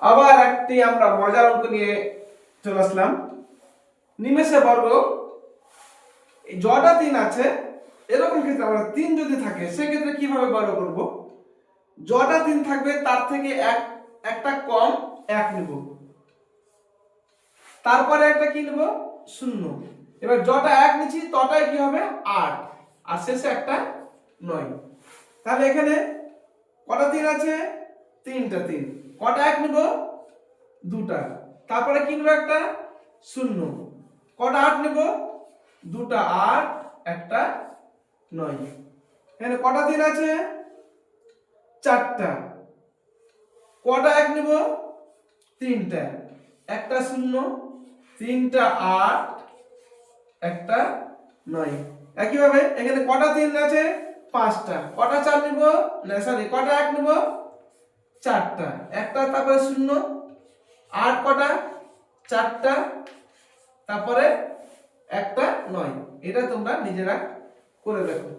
আবার একটি আমরা মজার অঙ্ক নিয়ে চলে আসলাম। নিমেষে বর্গ জটা তিন আছে, এরকম ক্ষেত্রে আমরা তিন যদি থাকে, সেক্ষেত্রে কীভাবে বর্গ করব? জটা তিন থাকবে, তার থেকে এক, একটা কম এক নিব। তারপরে একটা কি নেব? শূন্য। এবার জটা এক নিচ্ছি তটায় কি হবে? আট। আর শেষে একটা নয়। তাহলে এখানে কটা তিন আছে? তিনটা তিন। কটা এক নিব? দুটা। তারপরে কি নেব একটা? শূন্য। কটা আট নেব? দুটা আট, একটা নয়। এখানে কটা তিন আছে? চারটা। কটা এক নিব? তিনটা। একটা শূন্য, তিনটা আট, একটা নয়। একইভাবে এখানে কটা তিন আছে? পাঁচটা। কটা চার নিব? না সরি কটা এক নিব? চারটা। তারপরে শূন্য আট কটা চারটা তারপরে একটা নয়। এটা তোমরা নিজেরা করে দেখো।